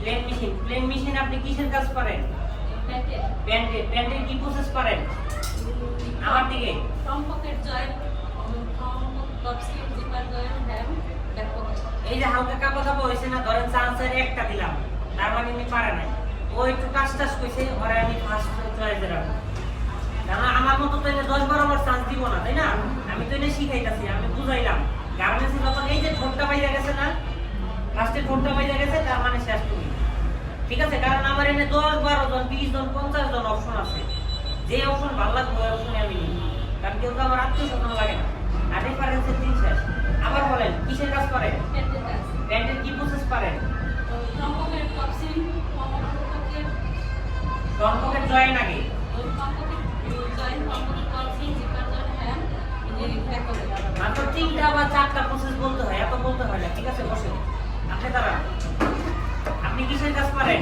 Plain machine plain machine আপনি কিসের কাজ করেন? প্যান্টে প্যান্টের কি প্রসেস করেন? আমার দিকে। ফ্রম পকেট পকেট এই যে হালকা কাপড় কাপড় হয়েছে না ধরেন চান্সের একটা দিলাম। তার মানে উনি পারে নাই। ও একটু কাজ টাজ কইছে ওরে আমি ফার্স্ট চয়েসে রাখব আমার মতো তো দশ বারো বার চান্স দিব না তাই না? আমি তো এনে শিখাইতাছি আমি বুঝাইলাম। গার্মেন্টসের ব্যাপার এই যে ঠোঁটটা বাইরে গেছে না ফার্স্টে ঠোঁটটা বাইরে গেছে তার মানে শেষ তুমি ঠিক আছে কারণ আমার এনে দশ বারো জন বিশ জন পঞ্চাশ জন অপশন আছে। যে অপশন ভালো লাগবে ওই অপশনে আমি নিই কারণ কেউ তো আমার আত্মীয় স্বজন লাগে না। আর রেফারেন্সের দিন শেষ। আবার বলেন কিসের কাজ করেন? প্যান্টের কি প্রসেস পারেন পকেট জয়েন আগে। পকেট মাত্র তিনটা বা চারটা প্রসেস বলতে হয়।